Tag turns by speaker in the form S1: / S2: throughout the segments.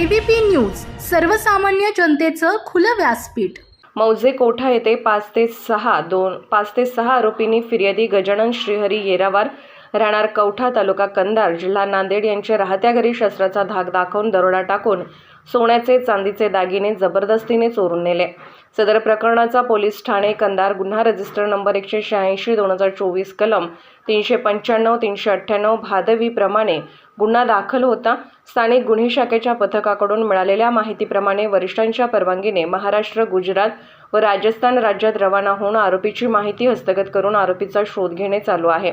S1: ABP news सर्वसामान्य जनतेचं खुलं व्यासपीठ.
S2: मौजे कोठा येथे पाच ते सहा दोन पाच ते सहा आरोपींनी फिर्यादी गजानन श्रीहरी येरावार राहणार कवठा तालुका कंधार जिल्हा नांदेड यांच्या राहत्या घरी शस्त्राचा धाक दाखवून दरोडा टाकून सोन्याचे चांदीचे दागिने जबरदस्तीने चोरून नेले. सदर प्रकरणाचा पोलीस ठाणे कंदार गुन्हा रजिस्टर नंबर एकशे शहाऐंशी दोन हजार चोवीस कलम तीनशे पंच्याण्णव तीनशे अठ्ठ्याण्णव भादवीप्रमाणे गुन्हा दाखल होता. स्थानिक गुन्हे शाखेच्या पथकाकडून मिळालेल्या माहितीप्रमाणे वरिष्ठांच्या परवानगीने महाराष्ट्र गुजरात व राजस्थान राज्यात रवाना होऊन आरोपीची माहिती हस्तगत करून आरोपीचा शोध घेणे चालू आहे.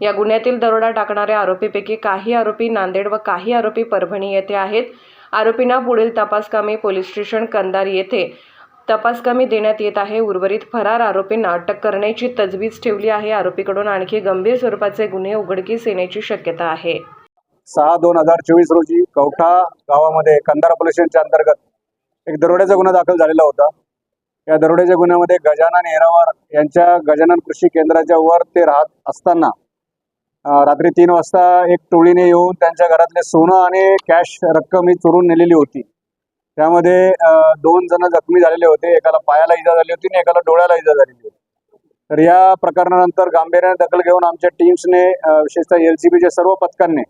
S2: या गुन्ह्यातील दरोडा टाकणाऱ्या आरोपीपैकी काही आरोपी नांदेड व काही आरोपी परभणी येथे आहेत. आरोपींना पुढील तपासकामी पोलीस स्टेशन कंदार येथे तपासकामी देण्यात येत आहे. उर्वरित फरार आरोपींना अटक करण्याची तजवीज ठेवली आहे. आरोपीकडून आणखी गंभीर स्वरूपाचे गुन्हे उघडकीस येण्याची शक्यता आहे.
S3: सहा दोन हजार चोवीस रोजी कवठा गावामध्ये कंदार पोलिसांच्या अंतर्गत एक दरोड्याचा गुन्हा दाखल झालेला होता. या दरोड्याच्या गुन्ह्यामध्ये गजानन येरावार यांच्या गजानन कृषी केंद्राच्या वर ते राहत असताना रात्री तीन वाजता एक टोळीने येऊन त्यांच्या घरातले सोनं आणि कॅश रक्कम ही चोरून नेलेली होती. त्यामध्ये दोन जण जखमी झालेले होते. एकाला पायाला इजा झाली होती आणि एकाला डोळ्याला इजा झालेली होती. तर या प्रकरणानंतर गांभीर्याने दखल घेऊन आमच्या टीम्सने विशेषतः एल सी बीच्या सर्व पथकांनी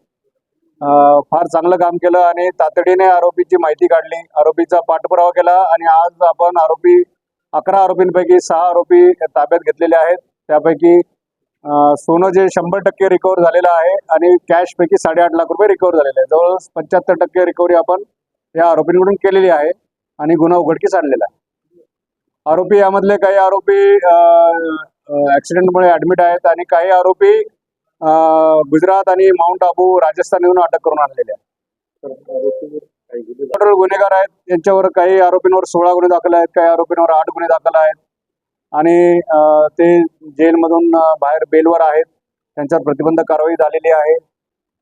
S3: फार चांगलं काम केलं आणि तातडीने आरोपीची माहिती काढली. आरोपीचा पाठपुरावा केला आणि आज आपण आरोपी अकरा आरोपींपैकी सहा आरोपी ताब्यात घेतलेले आहेत. त्यापैकी सोनं जे शंभर टक्के रिकवर झालेलं आहे आणि कॅश पैकी साडेआठ लाख रुपये रिकवर झालेले आहे जवळपास पंच्याहत्तर टक्के रिकव्हरी आपण या आरोपींकडून केलेली आहे आणि गुन्हा उघडकीस आणलेला आहे. आरोपी यामधले काही आरोपी ॲक्सिडेंटमुळे ऍडमिट आहेत आणि काही आरोपी गुजरात आणि माउंट आबू राजस्थान येऊन अटक करून आणलेले आहेत. गुन्हेगार आहेत. यांच्यावर काही आरोपींवर सोळा गुन्हे दाखल आहेत काही आरोपींवर आठ गुन्हे दाखल आहेत. आणि ते जेलमधून बाहेर बेलवर आहेत. त्यांच्यावर प्रतिबंध कारवाई झालेली आहे.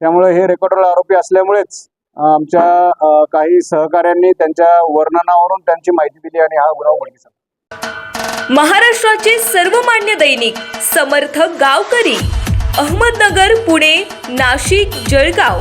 S3: त्यामुळे हे रेकॉर्डर आरोपी असल्यामुळेच आमच्या काही सहकाऱ्यांनी त्यांच्या वर्णनावरून त्यांची माहिती दिली आणि हा गुन्हा उघडकीस आणला.
S4: महाराष्ट्राचे सर्वमान्य दैनिक समर्थ गावकरी अहमदनगर पुणे नाशिक जळगाव.